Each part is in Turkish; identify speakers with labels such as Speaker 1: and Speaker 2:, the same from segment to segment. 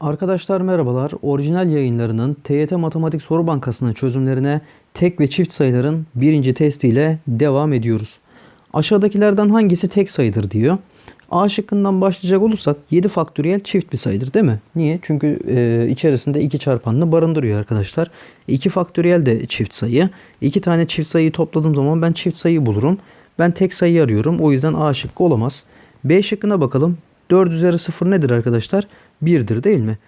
Speaker 1: Arkadaşlar merhabalar. Orijinal yayınlarının TYT Matematik Soru Bankası'nın çözümlerine tek ve çift sayıların birinci testiyle devam ediyoruz. Aşağıdakilerden hangisi tek sayıdır diyor. A şıkkından başlayacak olursak 7 faktöriyel çift bir sayıdır değil mi? Niye? Çünkü e, içerisinde 2 çarpanını barındırıyor arkadaşlar. 2 faktöriyel de çift sayı. 2 tane çift sayıyı topladığım zaman ben çift sayı bulurum. Ben tek sayı arıyorum. O yüzden A şıkkı olamaz. B şıkkına bakalım. 4 üzeri 0 nedir arkadaşlar? 1'dir değil mi?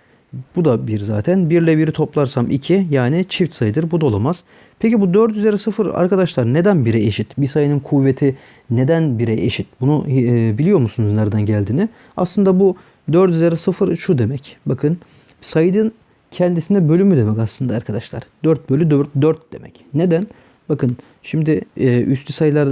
Speaker 1: Bu da 1 zaten. 1 ile 1'i toplarsam 2 yani çift sayıdır. Bu da olamaz. Peki bu 4 üzeri 0 arkadaşlar neden 1'e eşit? Bir sayının kuvveti neden 1'e eşit? Bunu e, biliyor musunuz nereden geldiğini? Aslında bu 4 üzeri 0 şu demek. Bakın sayının kendisine bölümü demek aslında arkadaşlar. 4 bölü 4, 4 demek. Neden? Bakın şimdi e, üstü sayılar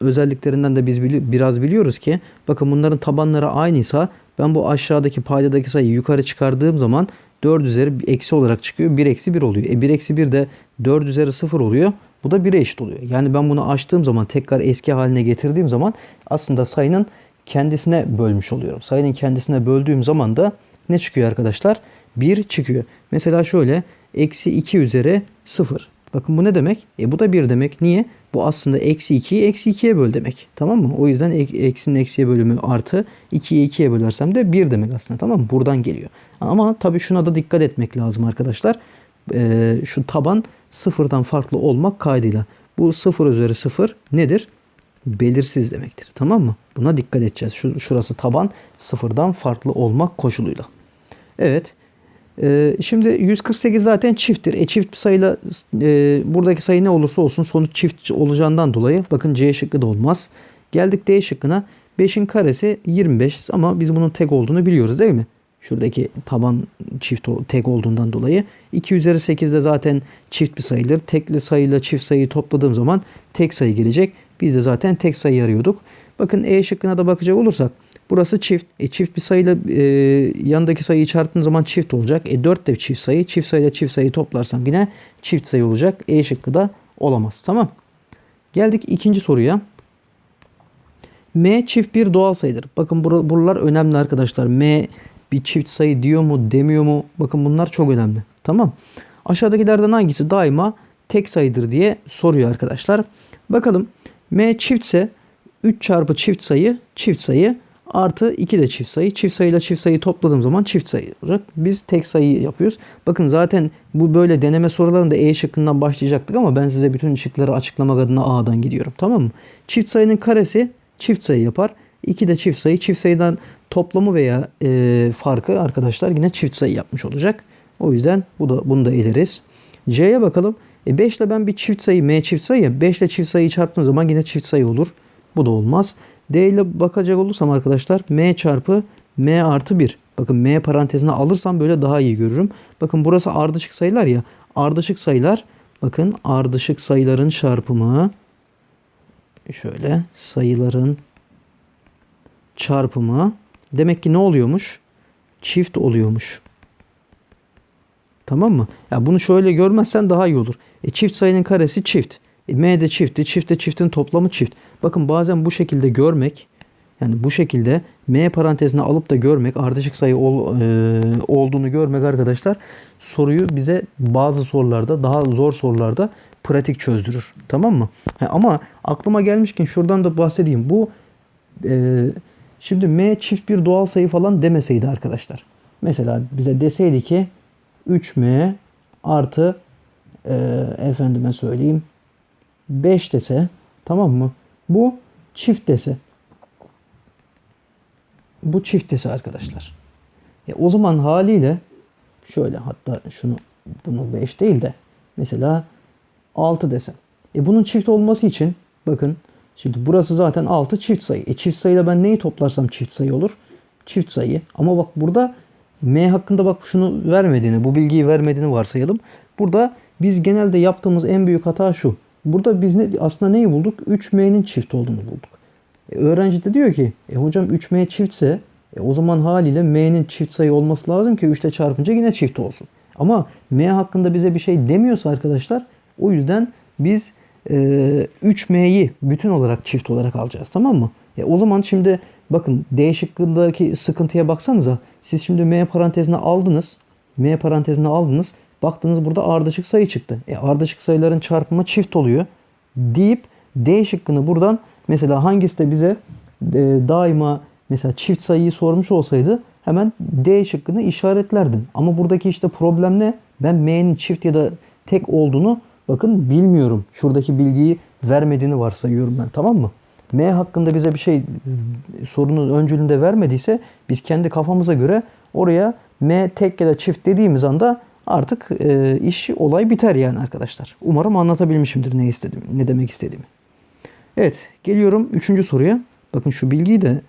Speaker 1: özelliklerinden de biz bili- biraz biliyoruz ki bakın bunların tabanları aynıysa ben bu aşağıdaki paydadaki sayıyı yukarı çıkardığım zaman 4 üzeri eksi olarak çıkıyor. 1 eksi 1 oluyor. E 1 eksi 1 de 4 üzeri 0 oluyor. Bu da 1'e eşit oluyor. Yani ben bunu açtığım zaman tekrar eski haline getirdiğim zaman aslında sayının kendisine bölmüş oluyorum. Sayının kendisine böldüğüm zaman da ne çıkıyor arkadaşlar? 1 çıkıyor. Mesela şöyle eksi 2 üzeri 0. Bakın bu ne demek? E bu da 1 demek. Niye? Bu aslında eksi 2'yi eksi 2'ye böl demek. Tamam mı? O yüzden ek- eksinin eksiye bölümü artı 2'yi 2'ye bölersem de 1 demek aslında. Tamam mı? Buradan geliyor. Ama tabii şuna da dikkat etmek lazım arkadaşlar. Ee, şu taban sıfırdan farklı olmak kaydıyla. Bu 0 üzeri 0 nedir? Belirsiz demektir. Tamam mı? Buna dikkat edeceğiz. Şu, şurası taban sıfırdan farklı olmak koşuluyla. Evet. Ee, şimdi 148 zaten çifttir. E çift sayıyla e, buradaki sayı ne olursa olsun sonuç çift olacağından dolayı bakın C şıkkı da olmaz. Geldik D şıkkına. 5'in karesi 25 ama biz bunun tek olduğunu biliyoruz değil mi? Şuradaki taban çift tek olduğundan dolayı. 2 üzeri 8 de zaten çift bir sayıdır. Tekli sayıyla çift sayıyı topladığım zaman tek sayı gelecek. Biz de zaten tek sayı arıyorduk. Bakın E şıkkına da bakacak olursak burası çift. E, çift bir sayıyla e, yanındaki sayıyı çarptığım zaman çift olacak. E 4 de çift sayı. Çift sayıyla çift sayıyı toplarsam yine çift sayı olacak. E şıkkı da olamaz. Tamam. Geldik ikinci soruya. M çift bir doğal sayıdır. Bakın bura- buralar önemli arkadaşlar. M bir çift sayı diyor mu demiyor mu? Bakın bunlar çok önemli. Tamam. Aşağıdakilerden hangisi daima tek sayıdır diye soruyor arkadaşlar. Bakalım M çiftse 3 çarpı çift sayı çift sayı artı 2 de çift sayı. Çift sayıyla çift sayıyı topladığım zaman çift sayı olacak. Biz tek sayı yapıyoruz. Bakın zaten bu böyle deneme sorularında E şıkkından başlayacaktık ama ben size bütün şıkları açıklamak adına A'dan gidiyorum. Tamam mı? Çift sayının karesi çift sayı yapar. 2 de çift sayı. Çift sayıdan toplamı veya e, farkı arkadaşlar yine çift sayı yapmış olacak. O yüzden bu da bunu da eleriz. C'ye bakalım. E 5 ile ben bir çift sayı M çift sayı 5 ile çift sayıyı çarptığım zaman yine çift sayı olur. Bu da olmaz. D ile bakacak olursam arkadaşlar M çarpı M artı 1. Bakın M parantezine alırsam böyle daha iyi görürüm. Bakın burası ardışık sayılar ya. Ardışık sayılar bakın ardışık sayıların çarpımı şöyle sayıların çarpımı demek ki ne oluyormuş? Çift oluyormuş. Tamam mı? Ya bunu şöyle görmezsen daha iyi olur. E, çift sayının karesi çift. E, M de çifti. Çifte çiftin toplamı çift. Bakın bazen bu şekilde görmek yani bu şekilde M parantezine alıp da görmek ardışık sayı ol- e, olduğunu görmek arkadaşlar soruyu bize bazı sorularda daha zor sorularda pratik çözdürür. Tamam mı? Ha, ama aklıma gelmişken şuradan da bahsedeyim. Bu e, şimdi M çift bir doğal sayı falan demeseydi arkadaşlar. Mesela bize deseydi ki 3M artı e, efendime söyleyeyim 5 dese tamam mı? Bu çift dese. Bu çift dese arkadaşlar. E, o zaman haliyle şöyle hatta şunu bunu 5 değil de mesela 6 desem. E bunun çift olması için bakın şimdi burası zaten 6 çift sayı. E çift sayıyla ben neyi toplarsam çift sayı olur? Çift sayı. Ama bak burada M hakkında bak şunu vermediğini, bu bilgiyi vermediğini varsayalım. Burada biz genelde yaptığımız en büyük hata şu. Burada biz ne, aslında neyi bulduk? 3M'nin çift olduğunu bulduk. E, öğrenci de diyor ki e hocam 3M çiftse e, o zaman haliyle M'nin çift sayı olması lazım ki 3 ile çarpınca yine çift olsun. Ama M hakkında bize bir şey demiyorsa arkadaşlar o yüzden biz e, 3M'yi bütün olarak çift olarak alacağız tamam mı? E, o zaman şimdi Bakın D şıkkındaki sıkıntıya baksanıza. Siz şimdi M parantezine aldınız. M parantezine aldınız. Baktınız burada ardışık sayı çıktı. E ardışık sayıların çarpımı çift oluyor. Deyip D şıkkını buradan mesela hangisi de bize e, daima mesela çift sayıyı sormuş olsaydı hemen D şıkkını işaretlerdin. Ama buradaki işte problem ne? Ben M'nin çift ya da tek olduğunu bakın bilmiyorum. Şuradaki bilgiyi vermediğini varsayıyorum ben tamam mı? M hakkında bize bir şey sorunun öncülünde vermediyse biz kendi kafamıza göre oraya M tek ya da çift dediğimiz anda artık e, iş olay biter yani arkadaşlar. Umarım anlatabilmişimdir ne istedim, ne demek istediğimi. Evet, geliyorum üçüncü soruya. Bakın şu bilgiyi de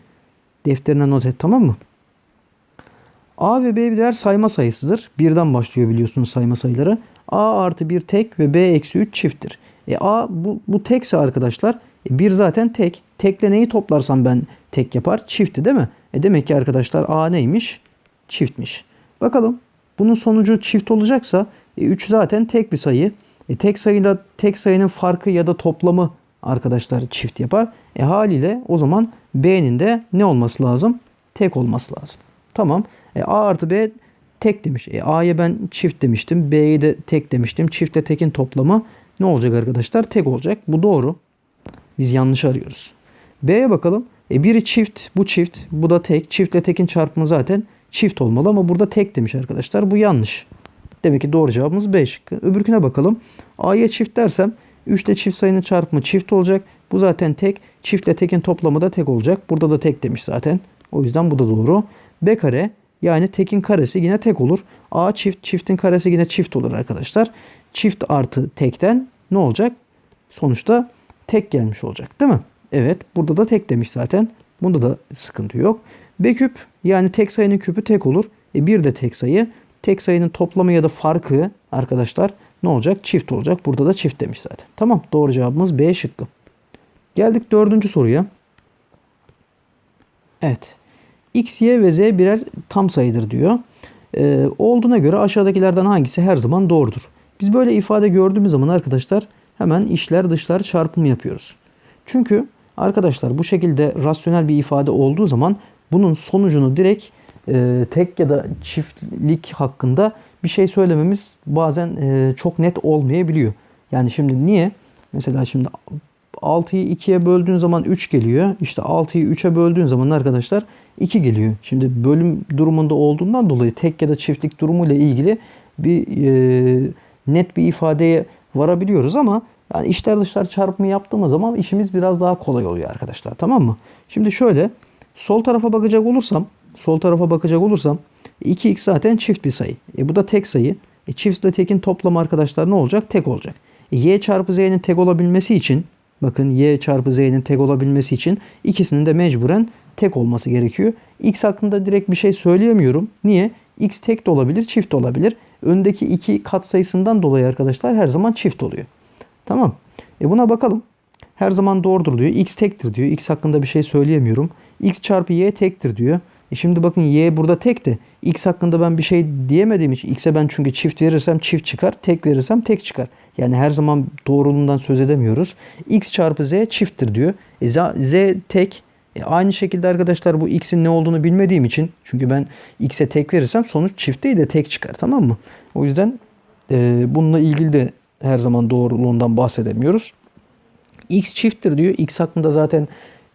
Speaker 1: defterine not et tamam mı? A ve B birer sayma sayısıdır. Birden başlıyor biliyorsunuz sayma sayıları. A artı 1 tek ve B eksi 3 çifttir. E A bu, bu tekse arkadaşlar e, 1 zaten tek. Tekle neyi toplarsam ben tek yapar? Çifti değil mi? E demek ki arkadaşlar A neymiş? Çiftmiş. Bakalım bunun sonucu çift olacaksa e, 3 zaten tek bir sayı. E, tek sayıyla tek sayının farkı ya da toplamı arkadaşlar çift yapar. E haliyle o zaman B'nin de ne olması lazım? Tek olması lazım. Tamam. E, A artı B tek demiş. E, A'ya ben çift demiştim. B'ye de tek demiştim. Çiftle tekin toplamı ne olacak arkadaşlar? Tek olacak. Bu doğru. Biz yanlış arıyoruz. B'ye bakalım. E, biri çift, bu çift, bu da tek. Çiftle tekin çarpımı zaten çift olmalı ama burada tek demiş arkadaşlar. Bu yanlış. Demek ki doğru cevabımız B şıkkı. Öbürküne bakalım. A'ya çift dersem 3 ile çift sayının çarpımı çift olacak. Bu zaten tek. Çiftle tekin toplamı da tek olacak. Burada da tek demiş zaten. O yüzden bu da doğru. B kare yani tekin karesi yine tek olur. A çift, çiftin karesi yine çift olur arkadaşlar. Çift artı tekten ne olacak? Sonuçta tek gelmiş olacak değil mi? Evet burada da tek demiş zaten. Bunda da sıkıntı yok. B küp yani tek sayının küpü tek olur. E bir de tek sayı. Tek sayının toplamı ya da farkı arkadaşlar ne olacak? Çift olacak. Burada da çift demiş zaten. Tamam doğru cevabımız B şıkkı. Geldik dördüncü soruya. Evet. X, Y ve Z birer tam sayıdır diyor. Ee, olduğuna göre aşağıdakilerden hangisi her zaman doğrudur? Biz böyle ifade gördüğümüz zaman arkadaşlar hemen işler dışlar çarpımı yapıyoruz. Çünkü arkadaşlar bu şekilde rasyonel bir ifade olduğu zaman bunun sonucunu direkt e, tek ya da çiftlik hakkında bir şey söylememiz bazen e, çok net olmayabiliyor. Yani şimdi niye? Mesela şimdi 6'yı 2'ye böldüğün zaman 3 geliyor. İşte 6'yı 3'e böldüğün zaman arkadaşlar 2 geliyor. Şimdi bölüm durumunda olduğundan dolayı tek ya da çiftlik durumuyla ilgili bir e, net bir ifadeye varabiliyoruz ama yani içler dışlar çarpımı yaptığımız zaman işimiz biraz daha kolay oluyor arkadaşlar. Tamam mı? Şimdi şöyle sol tarafa bakacak olursam sol tarafa bakacak olursam 2x zaten çift bir sayı. E bu da tek sayı. E çiftle tekin toplamı arkadaşlar ne olacak? Tek olacak. E y çarpı z'nin tek olabilmesi için bakın y çarpı z'nin tek olabilmesi için ikisinin de mecburen tek olması gerekiyor. X hakkında direkt bir şey söyleyemiyorum. Niye? X tek de olabilir, çift de olabilir. Öndeki iki kat sayısından dolayı arkadaşlar her zaman çift oluyor. Tamam. E buna bakalım. Her zaman doğrudur diyor. X tektir diyor. X hakkında bir şey söyleyemiyorum. X çarpı Y tektir diyor. E şimdi bakın Y burada tek de X hakkında ben bir şey diyemediğim için X'e ben çünkü çift verirsem çift çıkar. Tek verirsem tek çıkar. Yani her zaman doğruluğundan söz edemiyoruz. X çarpı Z çifttir diyor. E Z, Z tek. E aynı şekilde arkadaşlar bu X'in ne olduğunu bilmediğim için çünkü ben X'e tek verirsem sonuç çift değil de tek çıkar. Tamam mı? O yüzden e, bununla ilgili de her zaman doğruluğundan bahsedemiyoruz. X çifttir diyor. X hakkında zaten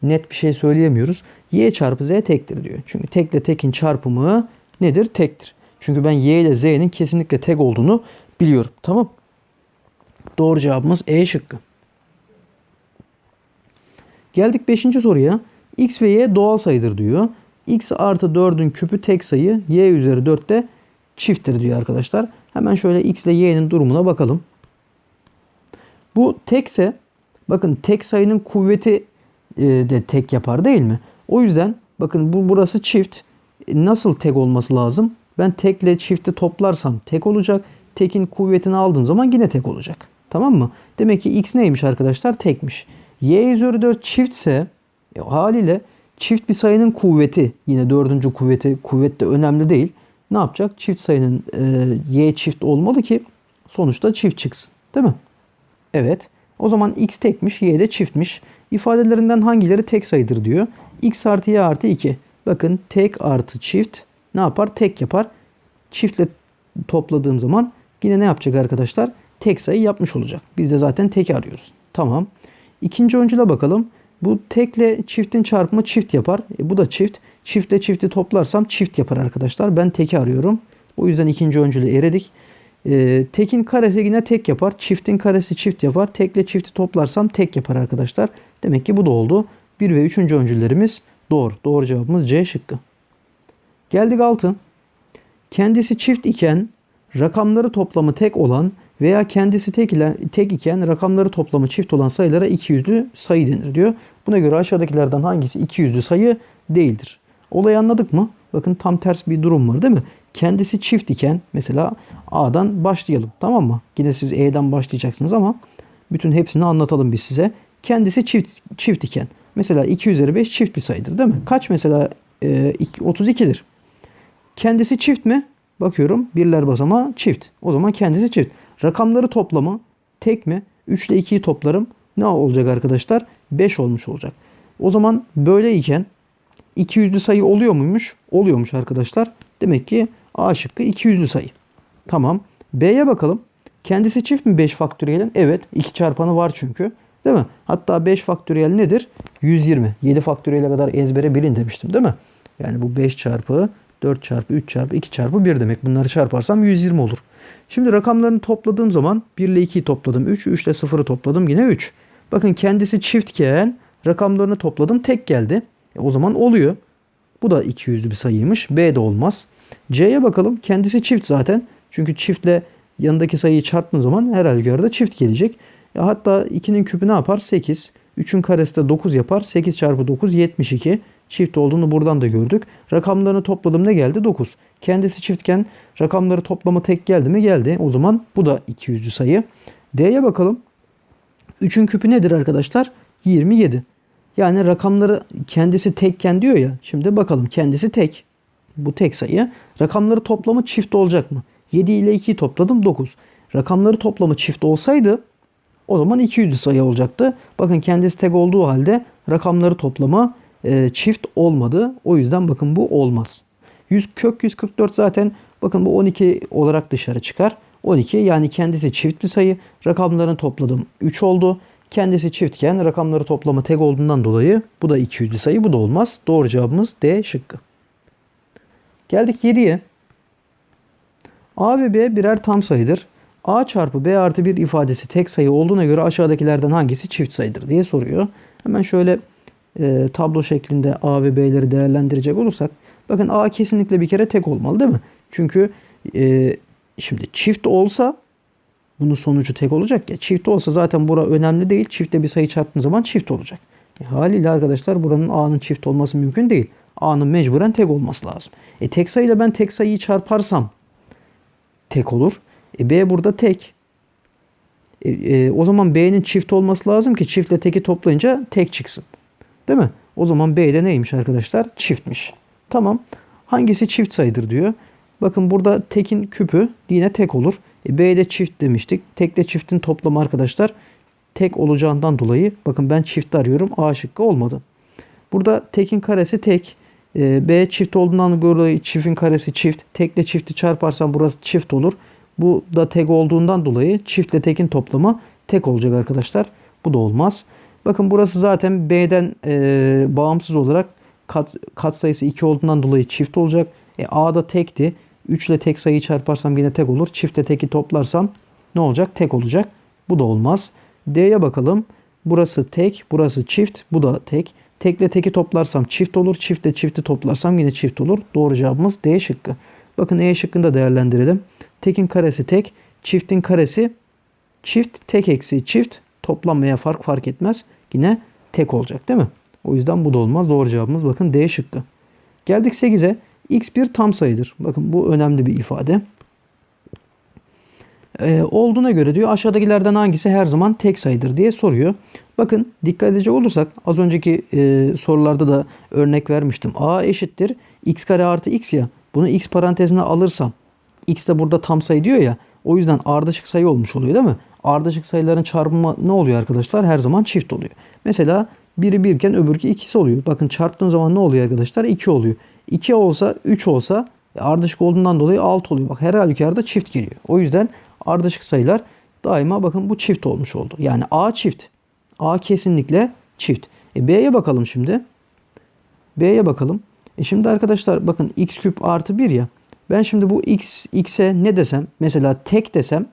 Speaker 1: net bir şey söyleyemiyoruz. Y çarpı Z tektir diyor. Çünkü tekle tekin çarpımı nedir? Tektir. Çünkü ben Y ile Z'nin kesinlikle tek olduğunu biliyorum. Tamam. Doğru cevabımız E şıkkı. Geldik 5. soruya. X ve Y doğal sayıdır diyor. X artı 4'ün küpü tek sayı. Y üzeri 4 de çifttir diyor arkadaşlar. Hemen şöyle X ile Y'nin durumuna bakalım. Bu tekse bakın tek sayının kuvveti e, de tek yapar değil mi? O yüzden bakın bu burası çift. E, nasıl tek olması lazım? Ben tekle çifti toplarsam tek olacak. Tekin kuvvetini aldığım zaman yine tek olacak. Tamam mı? Demek ki x neymiş arkadaşlar? Tekmiş. y üzeri 4 çiftse e, haliyle çift bir sayının kuvveti yine dördüncü kuvveti kuvvet de önemli değil. Ne yapacak? Çift sayının e, y çift olmalı ki sonuçta çift çıksın. Değil mi? Evet. O zaman x tekmiş, y de çiftmiş. İfadelerinden hangileri tek sayıdır diyor. x artı y artı 2. Bakın tek artı çift ne yapar? Tek yapar. Çiftle topladığım zaman yine ne yapacak arkadaşlar? Tek sayı yapmış olacak. Biz de zaten tek arıyoruz. Tamam. İkinci öncüle bakalım. Bu tekle çiftin çarpımı çift yapar. E, bu da çift. Çiftle çifti toplarsam çift yapar arkadaşlar. Ben teki arıyorum. O yüzden ikinci öncülü eredik. E, tekin karesi yine tek yapar. Çiftin karesi çift yapar. Tekle çifti toplarsam tek yapar arkadaşlar. Demek ki bu da oldu. 1 ve 3. öncüllerimiz doğru. Doğru cevabımız C şıkkı. Geldik 6. Kendisi çift iken rakamları toplamı tek olan veya kendisi tek, ile, tek iken rakamları toplamı çift olan sayılara iki yüzlü sayı denir diyor. Buna göre aşağıdakilerden hangisi iki yüzlü sayı değildir? Olayı anladık mı? Bakın tam ters bir durum var değil mi? Kendisi çift iken mesela A'dan başlayalım tamam mı? Yine siz E'den başlayacaksınız ama bütün hepsini anlatalım biz size. Kendisi çift, çift iken mesela 2 üzeri 5 çift bir sayıdır değil mi? Kaç mesela e, 32'dir. Kendisi çift mi? Bakıyorum birler basamağı çift. O zaman kendisi çift. Rakamları toplamı tek mi? 3 ile 2'yi toplarım. Ne olacak arkadaşlar? 5 olmuş olacak. O zaman böyleyken 200'lü sayı oluyor muymuş? Oluyormuş arkadaşlar. Demek ki A şıkkı 200'lü sayı. Tamam. B'ye bakalım. Kendisi çift mi 5 faktöriyelin? Evet. 2 çarpanı var çünkü. Değil mi? Hatta 5 faktöriyel nedir? 120. 7 faktöriyele kadar ezbere bilin demiştim değil mi? Yani bu 5 çarpı 4 çarpı 3 çarpı 2 çarpı 1 demek. Bunları çarparsam 120 olur. Şimdi rakamlarını topladığım zaman 1 ile 2'yi topladım 3, 3 ile 0'ı topladım yine 3. Bakın kendisi çiftken rakamlarını topladım tek geldi. E o zaman oluyor. Bu da 200'lü bir sayıymış. B de olmaz. C'ye bakalım. Kendisi çift zaten. Çünkü çiftle yanındaki sayıyı çarptığım zaman her halükarda çift gelecek. E hatta 2'nin küpü ne yapar? 8. 3'ün karesi de 9 yapar. 8 çarpı 9 72. Çift olduğunu buradan da gördük. Rakamlarını topladım ne geldi? 9. Kendisi çiftken rakamları toplamı tek geldi mi? Geldi. O zaman bu da 200'lü sayı. D'ye bakalım. 3'ün küpü nedir arkadaşlar? 27. Yani rakamları kendisi tekken diyor ya. Şimdi bakalım kendisi tek. Bu tek sayı. Rakamları toplamı çift olacak mı? 7 ile 2'yi topladım 9. Rakamları toplamı çift olsaydı o zaman 200 sayı olacaktı. Bakın kendisi tek olduğu halde rakamları toplamı e, çift olmadı. O yüzden bakın bu olmaz. 100 kök 144 zaten bakın bu 12 olarak dışarı çıkar. 12 yani kendisi çift bir sayı. Rakamlarını topladım 3 oldu. Kendisi çiftken rakamları toplamı tek olduğundan dolayı bu da 200'lü sayı bu da olmaz. Doğru cevabımız D şıkkı. Geldik 7'ye. A ve B birer tam sayıdır. A çarpı B artı 1 ifadesi tek sayı olduğuna göre aşağıdakilerden hangisi çift sayıdır diye soruyor. Hemen şöyle e, tablo şeklinde A ve B'leri değerlendirecek olursak. Bakın A kesinlikle bir kere tek olmalı değil mi? Çünkü e, şimdi çift olsa bunun sonucu tek olacak ya. Çift olsa zaten bura önemli değil. Çifte bir sayı çarptığın zaman çift olacak. E, haliyle arkadaşlar buranın A'nın çift olması mümkün değil. A'nın mecburen tek olması lazım. E tek sayıyla ben tek sayıyı çarparsam tek olur. E, B burada tek. E, e, o zaman B'nin çift olması lazım ki çiftle teki toplayınca tek çıksın. Değil mi? O zaman B'de neymiş arkadaşlar? Çiftmiş. Tamam. Hangisi çift sayıdır diyor. Bakın burada tekin küpü yine tek olur. E, B'de çift demiştik. Tekle çiftin toplamı arkadaşlar tek olacağından dolayı bakın ben çift arıyorum. A şıkkı olmadı. Burada tekin karesi tek. E, B çift olduğundan dolayı çiftin karesi çift. Tekle çifti çarparsam burası çift olur. Bu da tek olduğundan dolayı çiftle tekin toplamı tek olacak arkadaşlar. Bu da olmaz. Bakın burası zaten B'den e, bağımsız olarak kat, kat sayısı 2 olduğundan dolayı çift olacak. E, A'da tekti. 3 ile tek sayıyı çarparsam yine tek olur. Çiftle teki toplarsam ne olacak? Tek olacak. Bu da olmaz. D'ye bakalım. Burası tek, burası çift, bu da tek. Tekle teki toplarsam çift olur. Çiftle çifti toplarsam yine çift olur. Doğru cevabımız D şıkkı. Bakın E şıkkını da değerlendirelim. Tekin karesi tek, çiftin karesi çift, tek eksi çift toplanmaya fark fark etmez. Yine tek olacak değil mi? O yüzden bu da olmaz. Doğru cevabımız bakın D şıkkı. Geldik 8'e. X bir tam sayıdır. Bakın bu önemli bir ifade. Ee, olduğuna göre diyor aşağıdakilerden hangisi her zaman tek sayıdır diye soruyor. Bakın dikkat edecek olursak az önceki e, sorularda da örnek vermiştim. A eşittir x kare artı x ya. Bunu x parantezine alırsam x de burada tam sayı diyor ya. O yüzden ardışık sayı olmuş oluyor değil mi? Ardışık sayıların çarpımı ne oluyor arkadaşlar? Her zaman çift oluyor. Mesela Biri 1 iken öbürkü ikisi oluyor. Bakın çarptığım zaman ne oluyor arkadaşlar? 2 oluyor. 2 olsa 3 olsa e, ardışık olduğundan dolayı 6 oluyor. Bak her halükarda çift geliyor. O yüzden ardışık sayılar daima bakın bu çift olmuş oldu. Yani A çift. A kesinlikle çift. E B'ye bakalım şimdi. B'ye bakalım. E şimdi arkadaşlar bakın x küp artı 1 ya. Ben şimdi bu x x'e ne desem mesela tek desem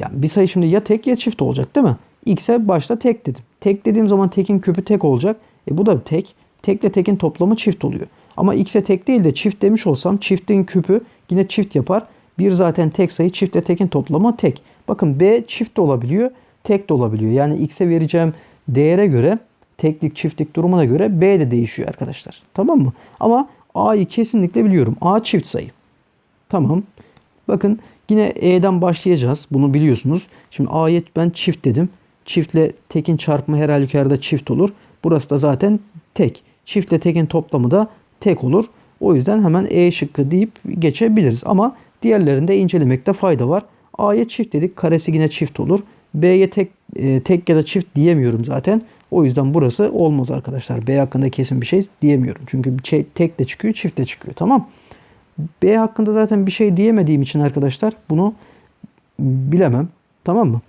Speaker 1: yani bir sayı şimdi ya tek ya çift olacak değil mi? X'e başta tek dedim. Tek dediğim zaman tekin küpü tek olacak. E bu da tek. Tekle tekin toplamı çift oluyor. Ama x'e tek değil de çift demiş olsam çiftin küpü yine çift yapar. Bir zaten tek sayı çiftle tekin toplamı tek. Bakın B çift de olabiliyor, tek de olabiliyor. Yani x'e vereceğim değere göre teklik çiftlik durumuna göre B de değişiyor arkadaşlar. Tamam mı? Ama A'yı kesinlikle biliyorum. A çift sayı. Tamam. Bakın yine E'den başlayacağız. Bunu biliyorsunuz. Şimdi A'ya ben çift dedim. Çiftle tekin çarpımı her halükarda çift olur. Burası da zaten tek. Çiftle tekin toplamı da tek olur. O yüzden hemen E şıkkı deyip geçebiliriz. Ama diğerlerinde incelemekte fayda var. A'ya çift dedik. Karesi yine çift olur. B'ye tek, e, tek ya da çift diyemiyorum zaten. O yüzden burası olmaz arkadaşlar. B hakkında kesin bir şey diyemiyorum. Çünkü şey tek de çıkıyor, çift de çıkıyor. Tamam. B hakkında zaten bir şey diyemediğim için arkadaşlar bunu bilemem. Tamam mı?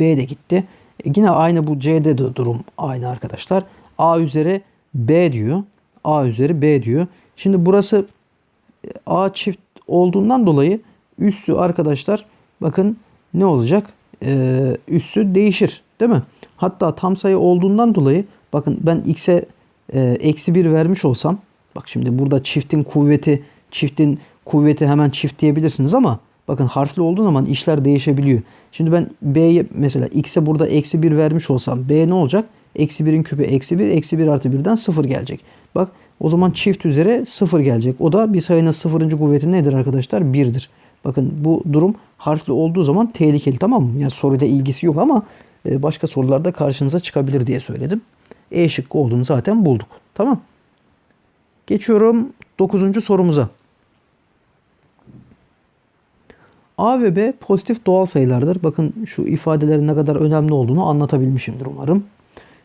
Speaker 1: B de gitti. E yine aynı bu C'de de durum aynı arkadaşlar. A üzeri B diyor. A üzeri B diyor. Şimdi burası e, A çift olduğundan dolayı üssü arkadaşlar bakın ne olacak? Ee, üssü değişir. Değil mi? Hatta tam sayı olduğundan dolayı bakın ben x'e e, eksi 1 vermiş olsam bak şimdi burada çiftin kuvveti çiftin kuvveti hemen çift diyebilirsiniz ama bakın harfli olduğu zaman işler değişebiliyor. Şimdi ben b'ye mesela x'e burada eksi 1 vermiş olsam b ne olacak? Eksi 1'in küpü eksi 1 eksi 1 artı 1'den 0 gelecek. Bak o zaman çift üzere 0 gelecek. O da bir sayının sıfırıncı kuvveti nedir arkadaşlar? 1'dir. Bakın bu durum harfli olduğu zaman tehlikeli tamam mı? Yani soruyla ilgisi yok ama e, başka sorularda karşınıza çıkabilir diye söyledim. E şıkkı olduğunu zaten bulduk. Tamam. Geçiyorum 9. sorumuza. A ve B pozitif doğal sayılardır. Bakın şu ifadelerin ne kadar önemli olduğunu anlatabilmişimdir umarım.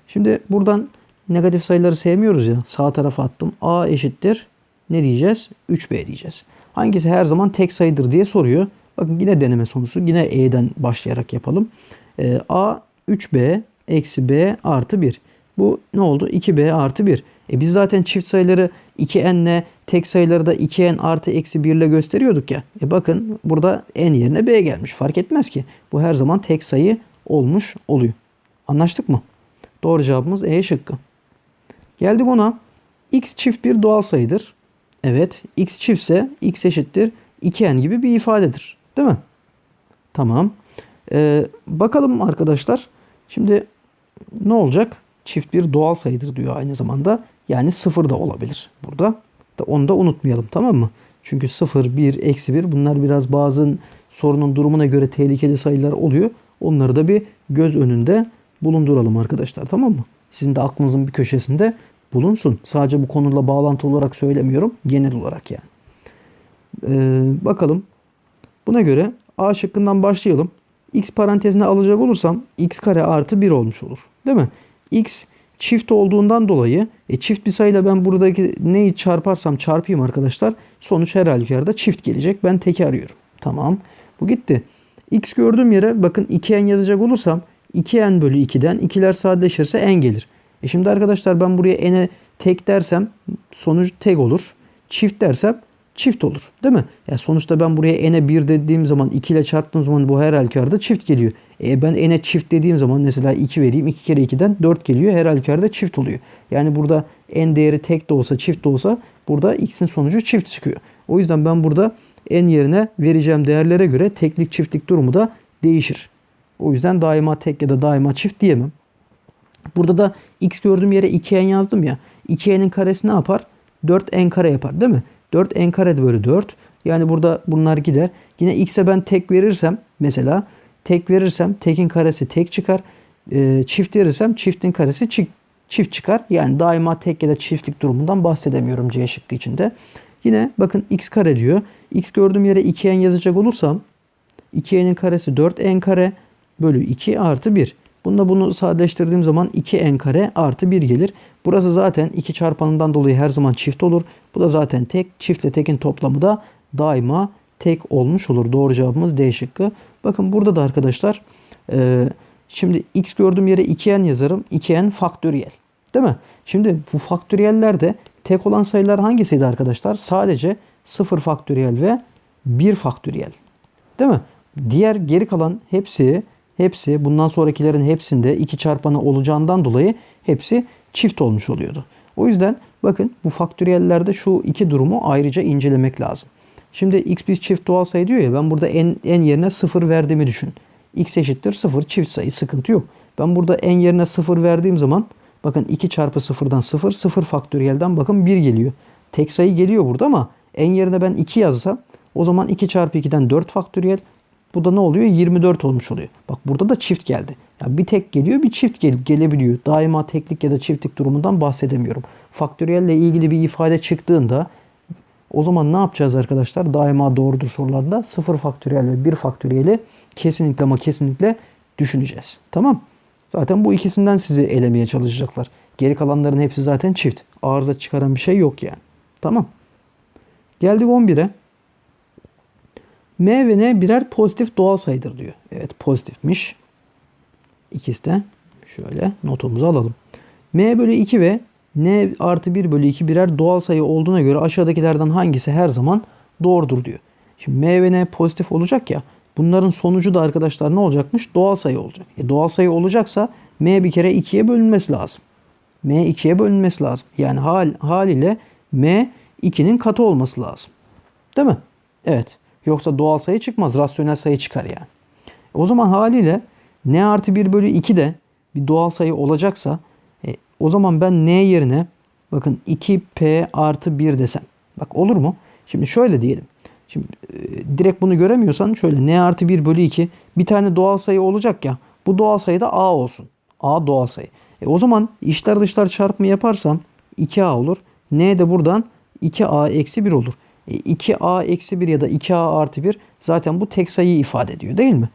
Speaker 1: Şimdi buradan negatif sayıları sevmiyoruz ya. Sağ tarafa attım. A eşittir. Ne diyeceğiz? 3B diyeceğiz. Hangisi her zaman tek sayıdır diye soruyor. Bakın yine deneme sonusu. Yine E'den başlayarak yapalım. E, A 3B eksi B artı 1. Bu ne oldu? 2B artı 1. E biz zaten çift sayıları 2n ile tek sayıları da 2n artı eksi 1 ile gösteriyorduk ya. E bakın burada n yerine b gelmiş. Fark etmez ki. Bu her zaman tek sayı olmuş oluyor. Anlaştık mı? Doğru cevabımız E şıkkı. Geldik ona. x çift bir doğal sayıdır. Evet. x çiftse x eşittir 2n gibi bir ifadedir. Değil mi? Tamam. Ee, bakalım arkadaşlar. Şimdi ne olacak? Çift bir doğal sayıdır diyor aynı zamanda. Yani sıfır da olabilir burada. Da onu da unutmayalım tamam mı? Çünkü 0, 1, eksi 1 bunlar biraz bazı sorunun durumuna göre tehlikeli sayılar oluyor. Onları da bir göz önünde bulunduralım arkadaşlar tamam mı? Sizin de aklınızın bir köşesinde bulunsun. Sadece bu konuyla bağlantı olarak söylemiyorum. Genel olarak yani. Ee, bakalım. Buna göre A şıkkından başlayalım. X parantezine alacak olursam x kare artı 1 olmuş olur. Değil mi? X çift olduğundan dolayı e, çift bir sayıyla ben buradaki neyi çarparsam çarpayım arkadaşlar. Sonuç her halükarda çift gelecek. Ben teki arıyorum. Tamam. Bu gitti. X gördüğüm yere bakın 2n yazacak olursam 2n bölü 2'den 2'ler sadeleşirse n gelir. E şimdi arkadaşlar ben buraya n'e tek dersem sonuç tek olur. Çift dersem çift olur. Değil mi? Yani sonuçta ben buraya n'e 1 dediğim zaman 2 ile çarptığım zaman bu her halükarda çift geliyor. E ben n'e çift dediğim zaman mesela 2 vereyim. 2 kere 2'den 4 geliyor. Her halükarda çift oluyor. Yani burada n değeri tek de olsa çift de olsa burada x'in sonucu çift çıkıyor. O yüzden ben burada n yerine vereceğim değerlere göre teklik çiftlik durumu da değişir. O yüzden daima tek ya da daima çift diyemem. Burada da x gördüğüm yere 2n yazdım ya. 2n'in karesi ne yapar? 4n kare yapar değil mi? 4n kare böyle 4. Yani burada bunlar gider. Yine x'e ben tek verirsem mesela tek verirsem tekin karesi tek çıkar. E, çift verirsem çiftin karesi çift, çift çıkar. Yani daima tek ya da çiftlik durumundan bahsedemiyorum C şıkkı içinde. Yine bakın x kare diyor. x gördüğüm yere 2n yazacak olursam 2n'in karesi 4n kare bölü 2 artı 1. Bunda bunu sadeleştirdiğim zaman 2n kare artı 1 gelir. Burası zaten 2 çarpanından dolayı her zaman çift olur. Bu da zaten tek. Çiftle tekin toplamı da daima tek olmuş olur. Doğru cevabımız D şıkkı. Bakın burada da arkadaşlar e, şimdi x gördüğüm yere 2n yazarım. 2n faktöriyel. Değil mi? Şimdi bu faktöriyellerde tek olan sayılar hangisiydi arkadaşlar? Sadece 0 faktöriyel ve 1 faktöriyel. Değil mi? Diğer geri kalan hepsi hepsi bundan sonrakilerin hepsinde 2 çarpanı olacağından dolayı hepsi çift olmuş oluyordu. O yüzden bakın bu faktöriyellerde şu iki durumu ayrıca incelemek lazım. Şimdi x bir çift doğal sayı diyor ya ben burada en, en yerine 0 verdiğimi düşün. x eşittir 0 çift sayı sıkıntı yok. Ben burada en yerine 0 verdiğim zaman bakın 2 çarpı 0'dan 0 0 faktöriyelden bakın 1 geliyor. Tek sayı geliyor burada ama en yerine ben 2 yazsam o zaman 2 çarpı 2'den 4 faktöriyel bu da ne oluyor? 24 olmuş oluyor. Bak burada da çift geldi. Yani bir tek geliyor bir çift gel gelebiliyor. Daima teklik ya da çiftlik durumundan bahsedemiyorum. Faktöriyelle ilgili bir ifade çıktığında o zaman ne yapacağız arkadaşlar? Daima doğrudur sorularda 0 faktöriyel ve 1 faktöriyeli kesinlikle ama kesinlikle düşüneceğiz. Tamam. Zaten bu ikisinden sizi elemeye çalışacaklar. Geri kalanların hepsi zaten çift. Arıza çıkaran bir şey yok yani. Tamam. Geldik 11'e. M ve N birer pozitif doğal sayıdır diyor. Evet pozitifmiş. İkisi de şöyle notumuzu alalım. M bölü 2 ve N artı 1 bölü 2 birer doğal sayı olduğuna göre aşağıdakilerden hangisi her zaman doğrudur diyor. Şimdi M ve N pozitif olacak ya. Bunların sonucu da arkadaşlar ne olacakmış? Doğal sayı olacak. E, doğal sayı olacaksa M bir kere 2'ye bölünmesi lazım. M 2'ye bölünmesi lazım. Yani hal, haliyle M 2'nin katı olması lazım. Değil mi? Evet. Yoksa doğal sayı çıkmaz. Rasyonel sayı çıkar yani. O zaman haliyle n artı 1 bölü 2 de bir doğal sayı olacaksa e, o zaman ben n yerine bakın 2p artı 1 desem. Bak olur mu? Şimdi şöyle diyelim. Şimdi e, direkt bunu göremiyorsan şöyle n artı 1 bölü 2 bir tane doğal sayı olacak ya. Bu doğal sayı da a olsun. a doğal sayı. E, o zaman içler dışlar çarpımı yaparsam 2a olur. n de buradan 2a eksi 1 olur. 2a eksi 1 ya da 2a artı 1 zaten bu tek sayıyı ifade ediyor değil mi?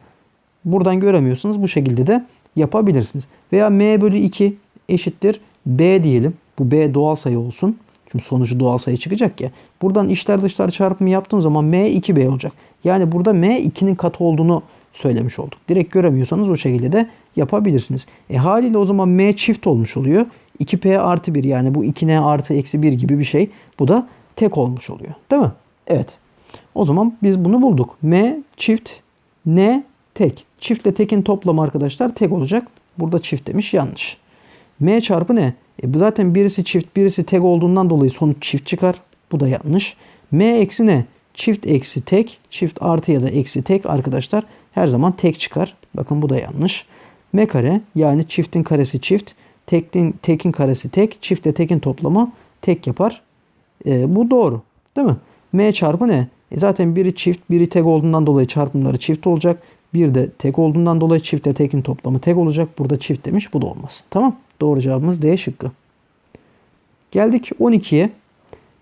Speaker 1: Buradan göremiyorsunuz. Bu şekilde de yapabilirsiniz. Veya m bölü 2 eşittir b diyelim. Bu b doğal sayı olsun. Çünkü sonucu doğal sayı çıkacak ya. Buradan içler dışlar çarpımı yaptığım zaman m 2b olacak. Yani burada m 2'nin katı olduğunu söylemiş olduk. Direkt göremiyorsanız o şekilde de yapabilirsiniz. E haliyle o zaman m çift olmuş oluyor. 2p artı 1 yani bu 2n artı eksi 1 gibi bir şey. Bu da tek olmuş oluyor. Değil mi? Evet. O zaman biz bunu bulduk. M çift, N tek. Çiftle tekin toplamı arkadaşlar tek olacak. Burada çift demiş yanlış. M çarpı ne? E zaten birisi çift birisi tek olduğundan dolayı sonuç çift çıkar. Bu da yanlış. M eksi ne? Çift eksi tek. Çift artı ya da eksi tek arkadaşlar her zaman tek çıkar. Bakın bu da yanlış. M kare yani çiftin karesi çift. Tekin, tekin karesi tek. Çiftle tekin toplamı tek yapar. E, bu doğru. Değil mi? M çarpı ne? E zaten biri çift, biri tek olduğundan dolayı çarpımları çift olacak. Bir de tek olduğundan dolayı çiftle tekin toplamı tek olacak. Burada çift demiş. Bu da olmaz. Tamam. Doğru cevabımız D şıkkı. Geldik 12'ye.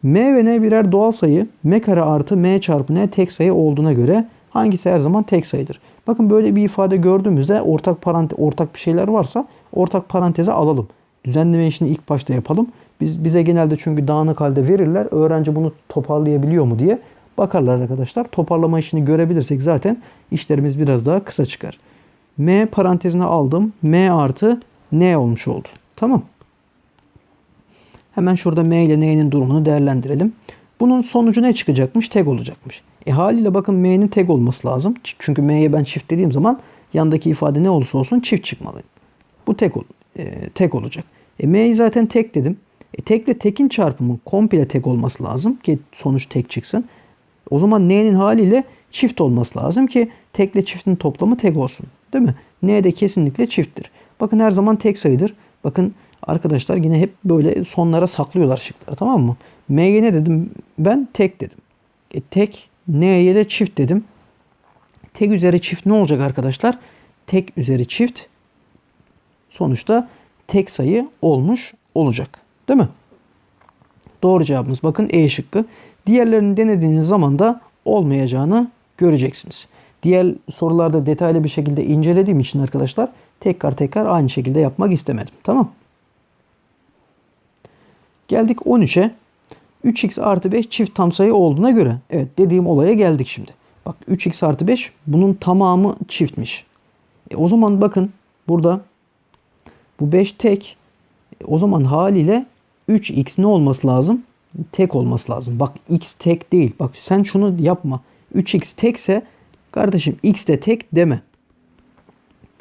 Speaker 1: M ve N birer doğal sayı. M kare artı M çarpı N tek sayı olduğuna göre hangisi her zaman tek sayıdır? Bakın böyle bir ifade gördüğümüzde ortak parantez, ortak bir şeyler varsa ortak paranteze alalım. Düzenleme işini ilk başta yapalım. Biz bize genelde çünkü dağınık halde verirler. Öğrenci bunu toparlayabiliyor mu diye bakarlar arkadaşlar. Toparlama işini görebilirsek zaten işlerimiz biraz daha kısa çıkar. M parantezine aldım. M artı N olmuş oldu. Tamam. Hemen şurada M ile N'nin durumunu değerlendirelim. Bunun sonucu ne çıkacakmış? Tek olacakmış. E haliyle bakın M'nin tek olması lazım. Çünkü M'ye ben çift dediğim zaman yandaki ifade ne olursa olsun çift çıkmalı. Bu tek, e, tek olacak. E, M'yi zaten tek dedim. E, tekle tekin çarpımı komple tek olması lazım ki sonuç tek çıksın. O zaman n'nin haliyle çift olması lazım ki tekle çiftin toplamı tek olsun. Değil mi? n de kesinlikle çifttir. Bakın her zaman tek sayıdır. Bakın arkadaşlar yine hep böyle sonlara saklıyorlar şıkları tamam mı? m'ye ne dedim? Ben tek dedim. E, tek n'ye de çift dedim. Tek üzeri çift ne olacak arkadaşlar? Tek üzeri çift sonuçta tek sayı olmuş olacak. Değil mi? Doğru cevabımız bakın E şıkkı. Diğerlerini denediğiniz zaman da olmayacağını göreceksiniz. Diğer sorularda detaylı bir şekilde incelediğim için arkadaşlar tekrar tekrar aynı şekilde yapmak istemedim. Tamam. Geldik 13'e. 3x artı 5 çift tam sayı olduğuna göre. Evet dediğim olaya geldik şimdi. Bak 3x artı 5 bunun tamamı çiftmiş. E, o zaman bakın burada bu 5 tek. E, o zaman haliyle 3x ne olması lazım? Tek olması lazım. Bak x tek değil. Bak sen şunu yapma. 3x tekse kardeşim x de tek deme.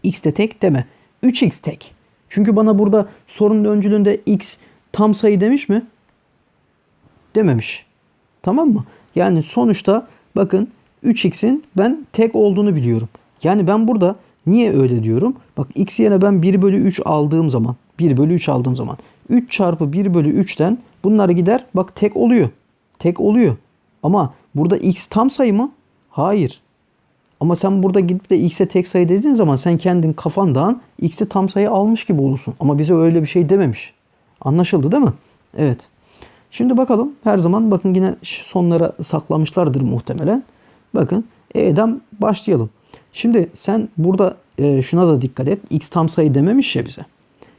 Speaker 1: x de tek deme. 3x tek. Çünkü bana burada sorunun öncülüğünde x tam sayı demiş mi? Dememiş. Tamam mı? Yani sonuçta bakın 3x'in ben tek olduğunu biliyorum. Yani ben burada niye öyle diyorum? Bak x yerine ben 1 bölü 3 aldığım zaman 1 bölü 3 aldığım zaman 3 çarpı 1 bölü 3'ten bunlar gider. Bak tek oluyor. Tek oluyor. Ama burada x tam sayı mı? Hayır. Ama sen burada gidip de x'e tek sayı dediğin zaman sen kendin kafandan x'i tam sayı almış gibi olursun. Ama bize öyle bir şey dememiş. Anlaşıldı değil mi? Evet. Şimdi bakalım. Her zaman bakın yine sonlara saklamışlardır muhtemelen. Bakın E'den başlayalım. Şimdi sen burada e, şuna da dikkat et. X tam sayı dememiş ya bize.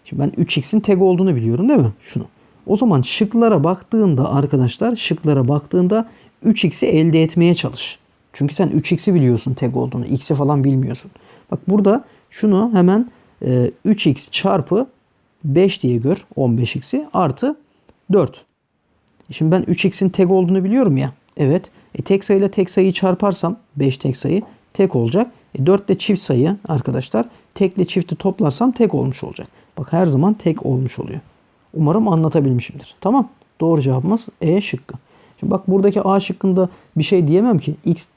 Speaker 1: Şimdi ben 3x'in tek olduğunu biliyorum değil mi? Şunu. O zaman şıklara baktığında arkadaşlar şıklara baktığında 3x'i elde etmeye çalış. Çünkü sen 3x'i biliyorsun tek olduğunu. X'i falan bilmiyorsun. Bak burada şunu hemen e, 3x çarpı 5 diye gör 15x'i artı 4. Şimdi ben 3x'in tek olduğunu biliyorum ya. Evet. E, tek sayıyla tek sayıyı çarparsam 5 tek sayı tek olacak. E, 4 de çift sayı arkadaşlar. Tekle çifti toplarsam tek olmuş olacak. Bak her zaman tek olmuş oluyor. Umarım anlatabilmişimdir. Tamam. Doğru cevabımız E şıkkı. Şimdi bak buradaki A şıkkında bir şey diyemem ki. X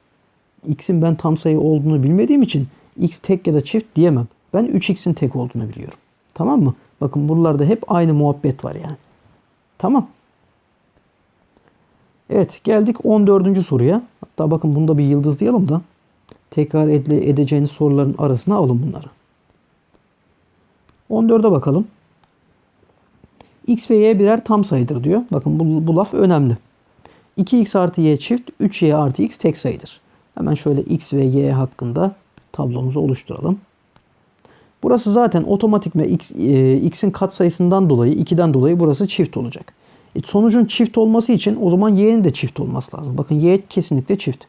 Speaker 1: x'in ben tam sayı olduğunu bilmediğim için x tek ya da çift diyemem. Ben 3x'in tek olduğunu biliyorum. Tamam mı? Bakın buralarda hep aynı muhabbet var yani. Tamam. Evet geldik 14. soruya. Hatta bakın bunda bir yıldızlayalım da tekrar edile, edeceğiniz soruların arasına alın bunları. 14'e bakalım. X ve Y birer tam sayıdır diyor. Bakın bu, bu laf önemli. 2x artı y çift, 3y artı x tek sayıdır. Hemen şöyle x ve y hakkında tablomuzu oluşturalım. Burası zaten otomatikme x, e, x'in katsayısından dolayı, 2'den dolayı burası çift olacak. E, sonucun çift olması için o zaman y'nin de çift olması lazım. Bakın y kesinlikle çift.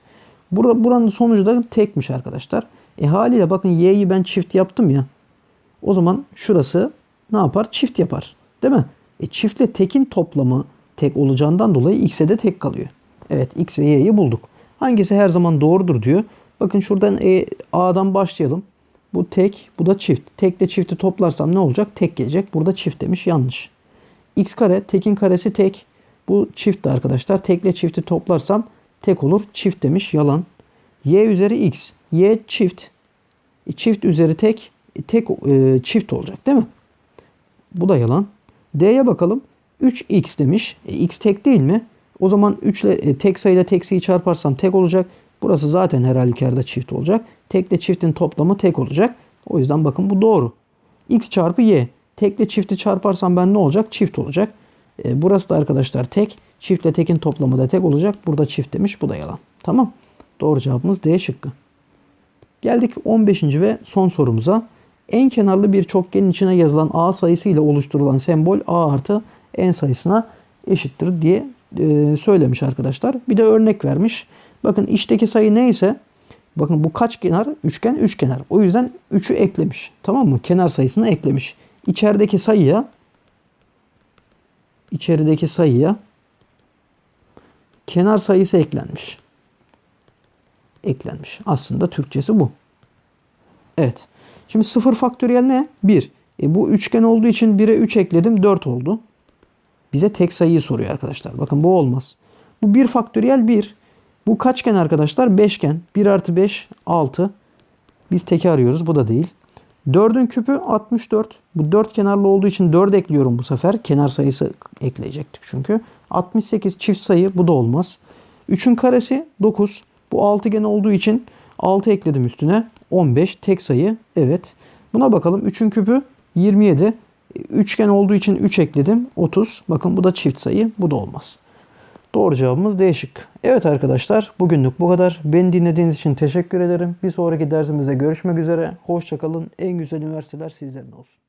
Speaker 1: Bura, buranın sonucu da tekmiş arkadaşlar. E haliyle bakın y'yi ben çift yaptım ya. O zaman şurası ne yapar? Çift yapar. Değil mi? E çiftle tekin toplamı tek olacağından dolayı x'e de tek kalıyor. Evet x ve y'yi bulduk. Hangisi her zaman doğrudur diyor. Bakın şuradan e, A'dan başlayalım. Bu tek, bu da çift. Tekle çifti toplarsam ne olacak? Tek gelecek. Burada çift demiş. Yanlış. X kare, tekin karesi tek. Bu çiftti arkadaşlar. Tekle çifti toplarsam tek olur. Çift demiş. Yalan. Y üzeri x. Y çift. E, çift üzeri tek. Tek e, çift olacak değil mi? Bu da yalan. D'ye bakalım. 3x demiş. E, x tek değil mi? O zaman 3 ile e, tek sayıyla tek sayıyı çarparsam tek olacak. Burası zaten her halükarda çift olacak. Tekle çiftin toplamı tek olacak. O yüzden bakın bu doğru. x çarpı y. Tekle çifti çarparsam ben ne olacak? Çift olacak. E, burası da arkadaşlar tek. Çiftle tekin toplamı da tek olacak. Burada çift demiş. Bu da yalan. Tamam. Doğru cevabımız D şıkkı. Geldik 15. ve son sorumuza. En kenarlı bir çokgenin içine yazılan A sayısı ile oluşturulan sembol A artı n sayısına eşittir diye e, söylemiş arkadaşlar. Bir de örnek vermiş. Bakın içteki sayı neyse bakın bu kaç kenar? Üçgen, üç kenar. O yüzden 3'ü eklemiş. Tamam mı? Kenar sayısını eklemiş. İçerideki sayıya içerideki sayıya kenar sayısı eklenmiş. Eklenmiş. Aslında Türkçesi bu. Evet. Şimdi sıfır faktöriyel ne? 1. E bu üçgen olduğu için 1'e 3 ekledim 4 oldu. Bize tek sayıyı soruyor arkadaşlar. Bakın bu olmaz. Bu 1 faktöriyel 1. Bu kaçgen arkadaşlar? Beşgen. 1 artı 5 6. Biz teki arıyoruz. Bu da değil. 4'ün küpü 64. Bu 4 kenarlı olduğu için 4 ekliyorum bu sefer. Kenar sayısı ekleyecektik çünkü. 68 çift sayı. Bu da olmaz. 3'ün karesi 9. Bu altıgen olduğu için 6 ekledim üstüne. 15 tek sayı. Evet. Buna bakalım. 3'ün küpü 27. Üçgen olduğu için 3 ekledim. 30. Bakın bu da çift sayı. Bu da olmaz. Doğru cevabımız D şıkkı. Evet arkadaşlar bugünlük bu kadar. Beni dinlediğiniz için teşekkür ederim. Bir sonraki dersimizde görüşmek üzere. Hoşçakalın. En güzel üniversiteler sizlerin olsun.